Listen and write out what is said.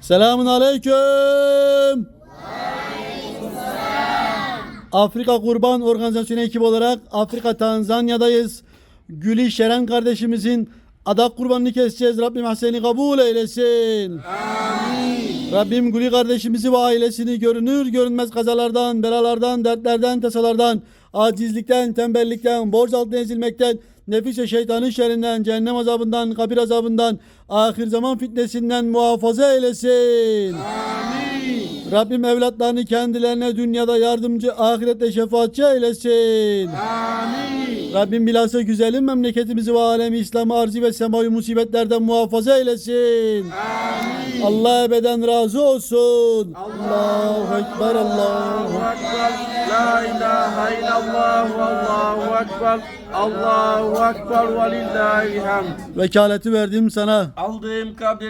Selamun aleyküm. Afrika Kurban Organizasyonu ekibi olarak Afrika Tanzanya'dayız. Gülü Şeren kardeşimizin adak kurbanını keseceğiz. Rabbim haseni kabul eylesin. Rabbim Gülü kardeşimizi ve ailesini görünür görünmez kazalardan, belalardan, dertlerden, tasalardan, acizlikten, tembellikten, borç altına ezilmekten, nefis ve şeytanın şerrinden, cehennem azabından, kabir azabından, ahir zaman fitnesinden muhafaza eylesin. Rabbim evlatlarını kendilerine dünyada yardımcı, ahirette şefaatçi eylesin. Rabbim bilhassa güzelim memleketimizi ve alemi İslam'ı arzi ve semavi musibetlerden muhafaza eylesin. Allah ebeden razı olsun. Allahu Ekber, Allahu Ekber. La ilahe illallah. Allahu Ekber. Allahu Ekber ve lillahi hamd. Vekaleti verdim sana. Aldım, kabul